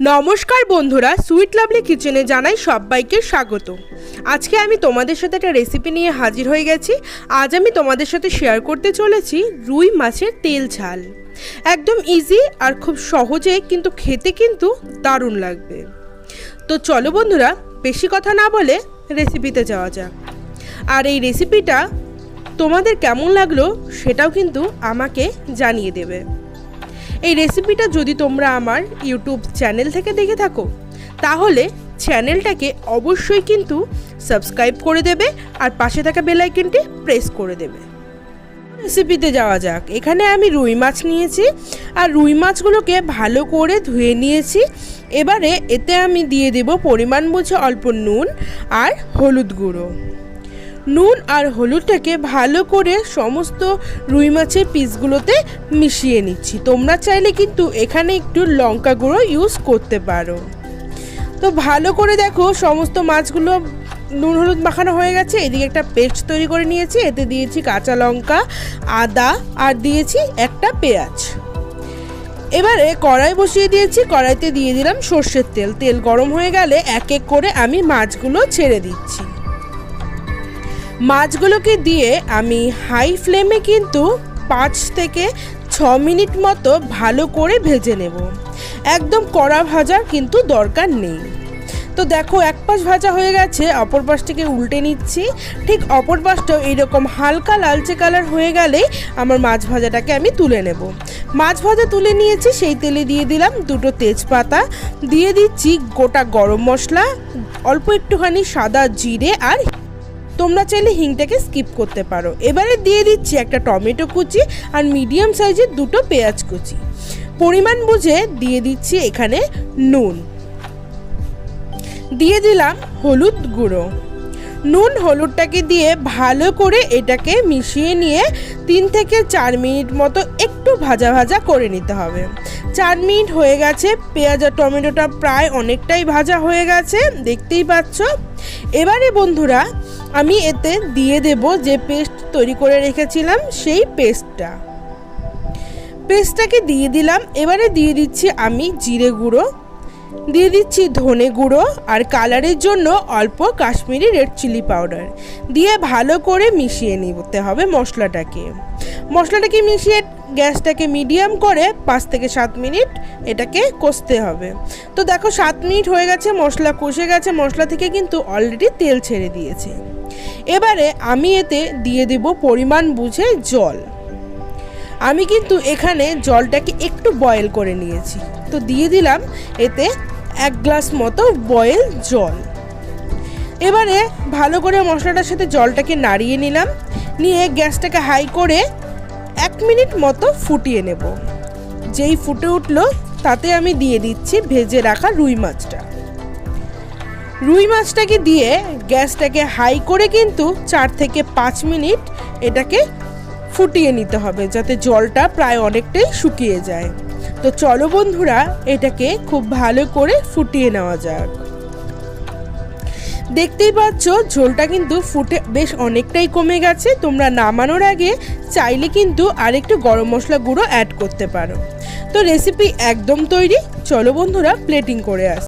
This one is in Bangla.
নমস্কার বন্ধুরা, সুইট লাভলি কিচেনে জানাই সবাইকে স্বাগত। আজকে আমি তোমাদের সাথে একটা রেসিপি নিয়ে হাজির হয়ে গেছি। আজ আমি তোমাদের সাথে শেয়ার করতে চলেছি রুই মাছের তেল ঝাল। একদম ইজি আর খুব সহজে কিন্তু খেতে কিন্তু দারুণ লাগবে। তো চলো বন্ধুরা, বেশি কথা না বলে রেসিপিতে যাওয়া যাক। আর এই রেসিপিটা তোমাদের কেমন লাগল সেটাও কিন্তু আমাকে জানিয়ে দেবে। এই রেসিপিটা যদি তোমরা আমার ইউটিউব চ্যানেল থেকে দেখে থাকো, তাহলে চ্যানেলটাকে অবশ্যই কিন্তু সাবস্ক্রাইব করে দেবে আর পাশে থাকা বেল আইকনটি প্রেস করে দেবে। রেসিপিতে যাওয়া যাক। এখানে আমি রুই মাছ নিয়েছি আর রুই মাছগুলোকে ভালো করে ধুয়ে নিয়েছি। এবারে এতে আমি দিয়ে দেব পরিমাণ বুঝে অল্প নুন আর হলুদ গুঁড়ো। নুন আর হলুদটাকে ভালো করে সমস্ত রুই মাছের পিসগুলোতে মিশিয়ে নিচ্ছি। তোমরা চাইলে কিন্তু এখানে একটু লঙ্কা গুঁড়ো ইউজ করতে পারো। তো ভালো করে দেখো, সমস্ত মাছগুলো নুন হলুদ মাখানো হয়ে গেছে। এদিকে একটা পেস্ট তৈরি করে নিয়েছি। এতে দিয়েছি কাঁচা লঙ্কা, আদা আর দিয়েছি একটা পেঁয়াজ। এবারে কড়াই বসিয়ে দিয়েছি। কড়াইতে দিয়ে দিলাম সর্ষের তেল। তেল গরম হয়ে গেলে এক এক করে আমি মাছগুলো ছেড়ে দিচ্ছি। মাছগুলোকে দিয়ে আমি হাই ফ্লেমে কিন্তু পাঁচ থেকে ছ মিনিট মতো ভালো করে ভেজে নেব। একদম কড়া ভাজার কিন্তু দরকার নেই। তো দেখো, এক পাশ ভাজা হয়ে গেছে, অপর পাশটিকে উল্টে নিচ্ছি। ঠিক অপর পাশটাও এইরকম হালকা লালচে কালার হয়ে গেলেই আমার মাছ ভাজাটাকে আমি তুলে নেব। মাছ ভাজা তুলে নিয়েছি, সেই তেলে দিয়ে দিলাম দুটো তেজপাতা। দিয়ে দিচ্ছি গোটা গরম মশলা, অল্প একটুখানি সাদা জিরে আর তোমরা চাইলে হিংটাকে স্কিপ করতে পারো। এবারে দিয়ে দিচ্ছি একটা টমেটো কুচি আর মিডিয়াম সাইজের দুটো পেঁয়াজ কুচি। পরিমাণ বুঝে দিয়ে দিচ্ছি এখানে নুন। দিয়ে দিলাম হলুদ গুঁড়ো। নুন হলুদটাকে দিয়ে ভালো করে এটাকে মিশিয়ে নিয়ে তিন থেকে চার মিনিট মতো একটু ভাজা ভাজা করে নিতে হবে। চার মিনিট হয়ে গেছে, পেঁয়াজ আর টমেটোটা প্রায় অনেকটাই ভাজা হয়ে গেছে, দেখতেই পাচ্ছ? এবারে বন্ধুরা, আমি এতে দিয়ে দেব যে পেস্ট তৈরি করে রেখেছিলাম, সেই পেস্টটা। পেস্টটাকে দিয়ে দিলাম, এবারে দিয়ে দিচ্ছি আমি জিরে গুঁড়ো। দিয়ে দিচ্ছি ধনে গুঁড়ো আর কালারের জন্য অল্প কাশ্মীরি রেড চিলি পাউডার। দিয়ে ভালো করে মিশিয়ে নিতে হবে মশলাটাকে। মশলাটাকে মিশিয়ে গ্যাসটাকে মিডিয়াম করে পাঁচ থেকে সাত মিনিট এটাকে কষতে হবে। তো দেখো সাত মিনিট হয়ে গেছে, মশলা কষে গেছে, মশলা থেকে কিন্তু অলরেডি তেল ছেড়ে দিয়েছে। এবারে আমি এতে দিয়ে দেব পরিমাণ বুঝে জল। আমি কিন্তু এখানে জলটাকে একটু বয়েল করে নিয়েছি। তো দিয়ে দিলাম এতে এক গ্লাস মতো বয়েল জল। এবারে ভালো করে মশলাটার সাথে জলটাকে নাড়িয়ে নিলাম। নিয়ে গ্যাসটাকে হাই করে এক মিনিট মতো ফুটিয়ে নেব। যেই ফুটে উঠল, তাতে আমি দিয়ে দিচ্ছি ভেজে রাখা রুই মাছটা। রুই মাছটাকে দিয়ে গ্যাসটাকে হাই করে কিন্তু চার থেকে পাঁচ মিনিট এটাকে ফুটিয়ে নিতে হবে যাতে জলটা প্রায় অনেকটাই শুকিয়ে যায়। তো চলো বন্ধুরা, এটাকে খুব ভালো করে ফুটিয়ে নেওয়া যাক। দেখতেই পাচ্ছ, ঝোলটা কিন্তু ফুটে বেশ অনেকটাই কমে গেছে। তোমরা নামানোর আগে চাইলে কিন্তু আরেকটু গরম মশলা গুঁড়ো অ্যাড করতে পারো। তো রেসিপি একদম তৈরি। চলো বন্ধুরা প্লেটিং করে আস।